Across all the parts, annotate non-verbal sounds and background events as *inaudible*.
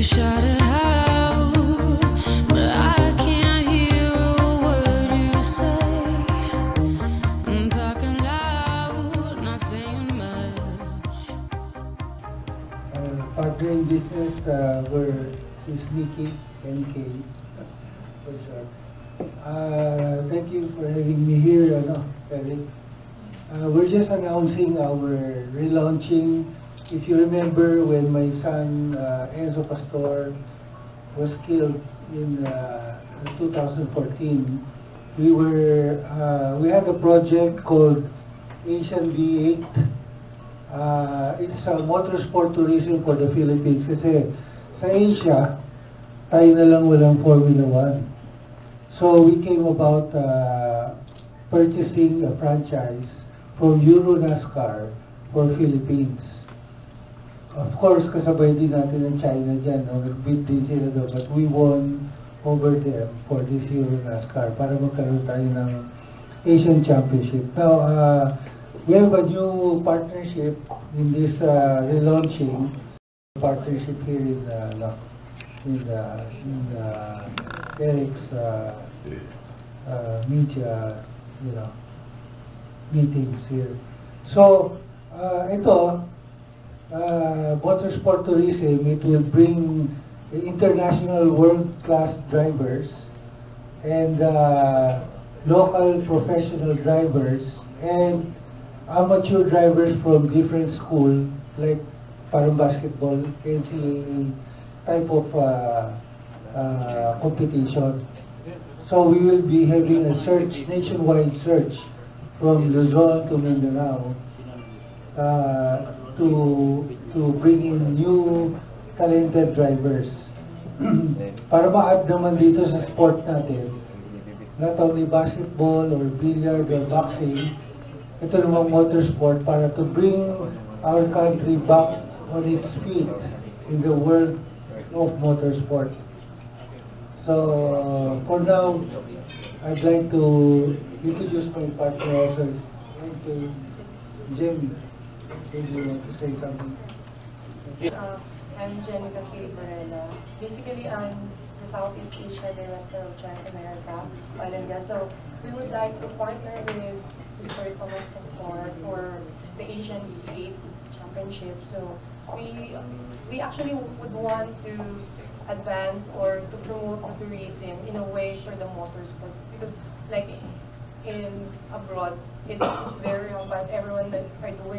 You shout it out, but I can't hear a word you say. I'm talking loud, not saying much. Uh, partner in business, uh, we're is Nikki, NK, for short. Uh, thank you for having me here, ano, Eric. Uh, we're just announcing our relaunching. If you remember when my son uh, Enzo Pastor was killed in uh, 2014, we were uh, we had a project called Asian V8 uh, it's a motorsport tourism for the Philippines kasi sa Asia, tayo na lang walang Formula 1. So we came about uh, purchasing a franchise from Euro NASCAR for Philippines. Of course, kasabay din natin ang China dyan. No? Nag-beat din sila doon. But we won over them for this Euro NASCAR para magkaroon tayo ng Asian Championship. Now, uh, we have a new partnership in this uh, relaunching partnership here in uh, no, in the in the Eric's uh, uh, media, you know, meetings here. So, uh, ito, uh, motorsport tourism, it will bring international world-class drivers and uh, local professional drivers and amateur drivers from different school like parang basketball, NCAA type of uh, uh, competition. So we will be having a search, nationwide search from Luzon to Mindanao uh, to to bring in new talented drivers. Mm-hmm. *clears throat* Para ma-add naman dito sa sport natin, not only basketball or billiard or boxing, ito namang motorsport para to bring our country back on its feet in the world of motorsport. So, for now, I'd like to introduce my partner also, If you want to say something. Uh, I'm Jenica K. Varela. Basically, I'm the Southeast Asia Director of Transamerica Oil and Gas. So we would like to partner with Mr. Thomas Pastor for the Asian V8 Championship. So we we actually would want to advance or to promote the tourism in a way for the motorsports because like in abroad, it's, it's very wrong, but everyone that doing this.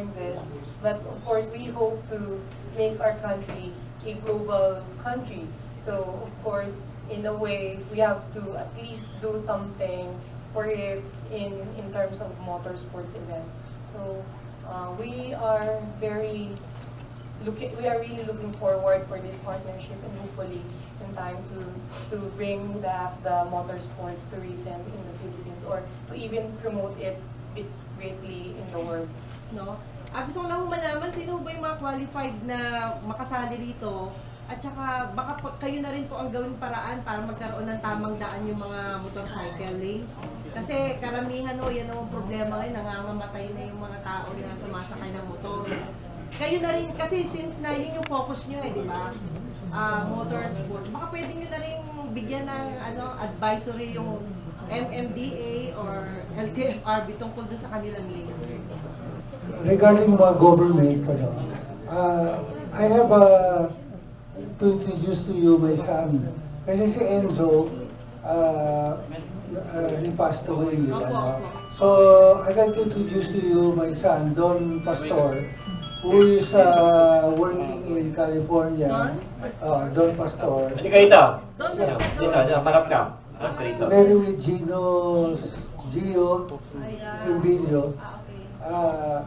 But of course, we hope to make our country a global country. So of course, in a way, we have to at least do something for it in in terms of motorsports events. So uh, we are very looking, we are really looking forward for this partnership and hopefully in time to to bring back the motorsports tourism in the Philippines or to even promote it greatly in the world. no? Ah, gusto ko lang malaman sino ba yung mga qualified na makasali rito at saka baka kayo na rin po ang gawing paraan para magkaroon ng tamang daan yung mga motorcycle. Kasi karamihan ho, yan ang problema ngayon, nangangamatay na yung mga tao na sumasakay ng motor. Kayo na rin, kasi since na yun yung focus nyo eh, di ba? Ah, motorsport. Baka pwede nyo na rin bigyan ng ano, advisory yung MMDA or LTFRB tungkol dun sa kanilang lane. Regarding mga government, ano, uh, I have a, to introduce to you my son. Kasi si Enzo, uh, uh, he passed away. Ano. So, I'd like to introduce to you my son, Don Pastor, who is uh, working in California. Don? Uh, Don Pastor. Dito. Don, Dito, dito, dito, marap ka. Ah. Married with Gino, Gio Simbilio. Ah, okay. uh,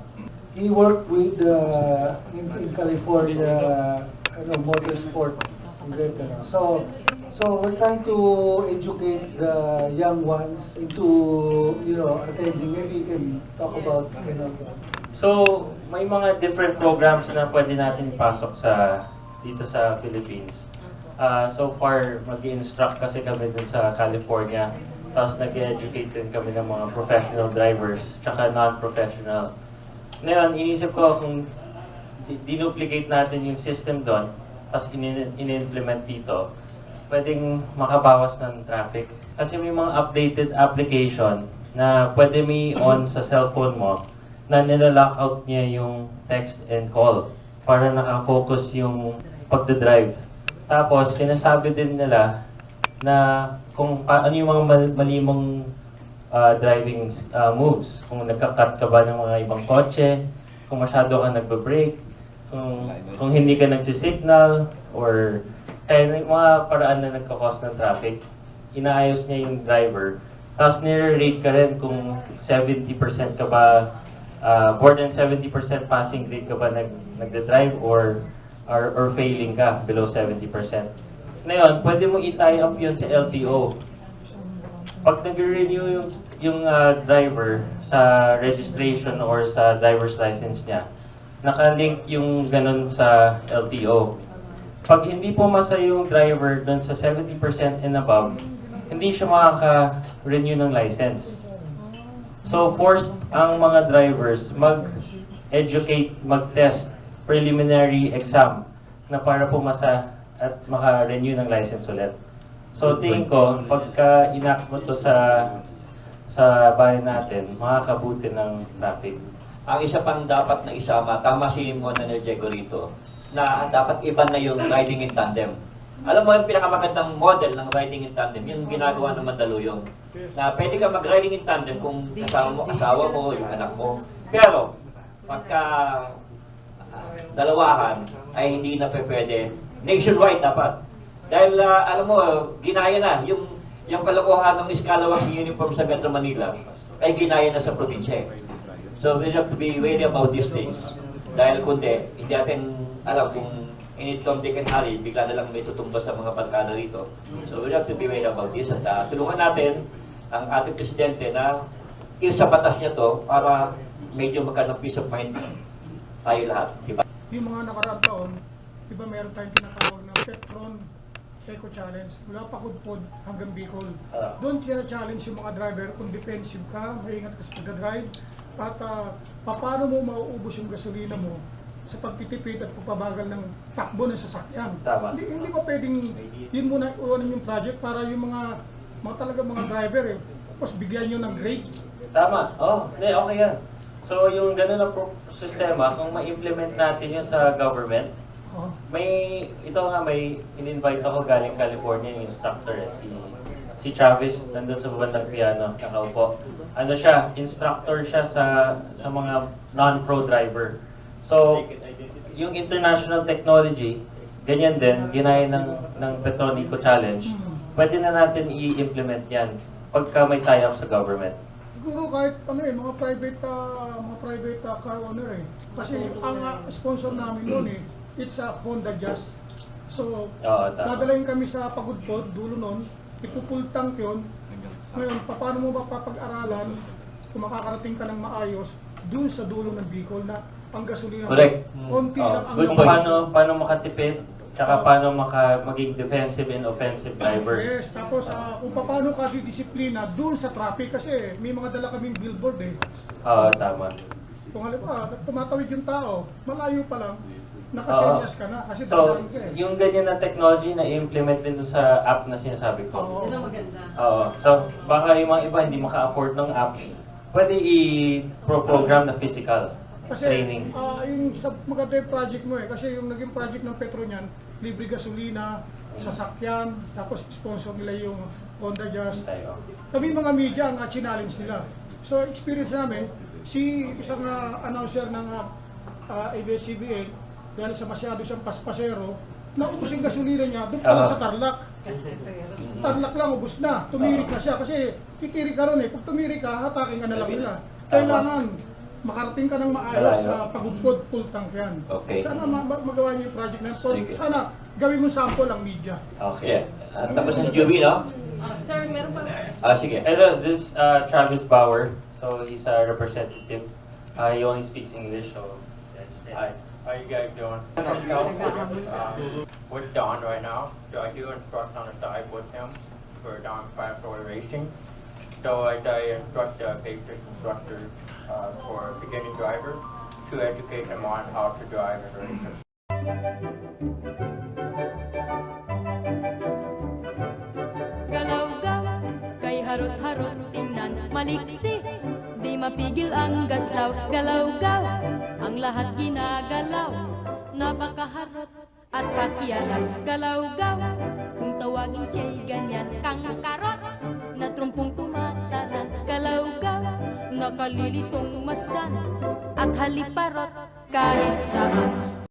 he worked with uh, in, in California, ano, motorsport event. Ano. So, so we're trying to educate the young ones into, you know, attending. Maybe you can talk about, you know, So, may mga different programs na pwede natin ipasok sa dito sa Philippines. Ah, so far, mag instruct kasi kami dun sa California. Tapos nag-educate din kami ng mga professional drivers, tsaka non-professional. Ngayon, inisip ko kung di- dinuplicate natin yung system doon tapos in- in-implement dito, pwedeng makabawas ng traffic. Kasi may mga updated application na pwede may on sa cellphone mo na nilalock out niya yung text and call para nakafocus yung pagdadrive. Tapos, sinasabi din nila na kung pa, ano yung mga mal- mali mong ah, driving ah, moves. Kung nagka-cut ka ba ng mga ibang kotse, kung masyado ka nagbe-brake, kung, kung hindi ka nagsisignal, or kaya may mga paraan na nagkakos ng traffic, inaayos niya yung driver. Tapos nire-rate ka rin kung 70% ka ba, ah, more than 70% passing grade ka ba nag, nagde-drive or, or, or failing ka below 70%. Ngayon, pwede mo i-tie up yun sa LTO. Pag nag-renew yung, yung ah, driver sa registration or sa driver's license niya, nakalink yung ganun sa LTO. Pag hindi pumasa yung driver dun sa 70% and above, hindi siya makaka-renew ng license. So, forced ang mga drivers mag-educate, mag-test, preliminary exam na para pumasa at maka-renew ng license ulit. So, tingin ko, pagka inak mo to sa sa bayan natin, makakabuti ng traffic. Ang isa pang dapat na isama, tama si Mona Nerjeco rito, na dapat iba na yung riding in tandem. Alam mo, yung pinakamagandang model ng riding in tandem, yung ginagawa ng Mandaluyong. Na pwede ka mag-riding in tandem kung kasama mo, asawa mo, yung anak mo. Pero, pagka ah, dalawahan, ay hindi na pwede. Nationwide dapat. Dahil, ah, alam mo, ginaya na. Yung, yung kalokohan ng Iskalawang uniform sa Metro Manila, ay ginaya na sa probinsya. eh. So we have to be wary about these things. Dahil kundi, hindi natin alam kung in Tom, Dick, and Harry, bigla na lang may tutumba sa mga barkada rito. So we have to be wary about this. At ah, tulungan natin ang ating presidente na isa batas niya to para medyo magkaroon peace of mind tayo lahat. Di ba? yung mga nakaraang taon, di ba meron tayong tinatawag na Petron Eco Challenge, mula Pagudpod hanggang Bicol. Ah. Doon kina-challenge yung mga driver kung defensive ka, maingat ka sa pagdadrive, at uh, paano mo mauubos yung gasolina mo sa pagtitipid at pagpabagal ng takbo ng sasakyan. Tama. Hindi, hindi ba pwedeng yun muna iwanan yung project para yung mga mga talaga mga driver eh, tapos bigyan nyo ng grade. Tama. Oh, hindi, okay yan. So, yung ganun na sistema, kung ma-implement natin yun sa government, May, ito nga, may in-invite ako galing California, yung instructor, eh, si, si Travis, nandun sa babandang piano, nakaupo. Ano siya, instructor siya sa, sa mga non-pro driver. So, yung international technology, ganyan din, ginaya ng, ng Petonico Challenge, pwede na natin i-implement yan pagka may tie-up sa government. Siguro kahit ano eh, mga private ah, mga private ah, car owner eh. Kasi ang ah, sponsor namin noon eh, it's a Honda Jazz. So, Oo, tama. dadalhin kami sa Pagudpod, dulo noon, ipupul tank yun. Ngayon, pa- paano mo ba papag-aralan kung makakarating ka ng maayos dun sa dulo ng Bicol na ang gasolina Correct. konti Oh, lang ang good point. Paano, paano makatipid, tsaka paano maka, maging defensive and offensive driver. Yes, tapos ah, kung paano ka disiplina dun sa traffic kasi may mga dala kaming billboard eh. Oo, tama. Kung halimbawa, tumatawid yung tao, malayo pa lang, nakasenyas ka na kasi So, dadaan ka eh. yung ganyan na technology na i-implement din doon sa app na sinasabi ko. Oo. Yun ang maganda. Oo. So, baka yung mga iba hindi maka-afford ng app, pwede i-program na physical Kasi training. ah, yung sa maganda yung project mo eh, kasi yung naging project ng Petro niyan, libre gasolina, sasakyan, tapos sponsor nila yung Honda Jazz. Tayo. Kami mga media ang challenge nila. So experience namin, si isang ah, announcer ng uh, ABS-CBN, dahil sa masyado siyang paspasero, naubos yung gasolina niya, doon pa lang Oo. sa Tarlac. Tarlac lang, ubos na. Tumirik na siya kasi titirik ka ron eh. Pag tumirik ka, hatakin ka na lang nila. Kailangan makarating ka ng maayos Malayo. sa pagudpod, full tank yan. Okay. Sana ma- ma- magawa niyo yung project na. So, Sige. Sana gawin mo sample ang media. Okay. At tapos na si Joby, no? Ah, sir, meron pa. Ah, sige. Hello, this is uh, Travis Bauer. So, he's a representative. Uh, he only speaks English, so yeah, just say hi. How you guys doing? What's um, with Don right now, so I do instruct on a side with him for Don Firefly Racing. So I, I instruct uh, basic instructors uh, for beginning drivers to educate them on how to drive and race. Galaw-galaw, kay maliksi, di mapigil ang gaslaw. Galaw-galaw, Ang lahat ginagalaw. Napakaharot at pakialam Galaw-gaw. Kung tawagin siya'y ganyan Kang karot Na trumpong tumatarang Galaw-gaw. Nakalilitong masdan At haliparot Kahit saan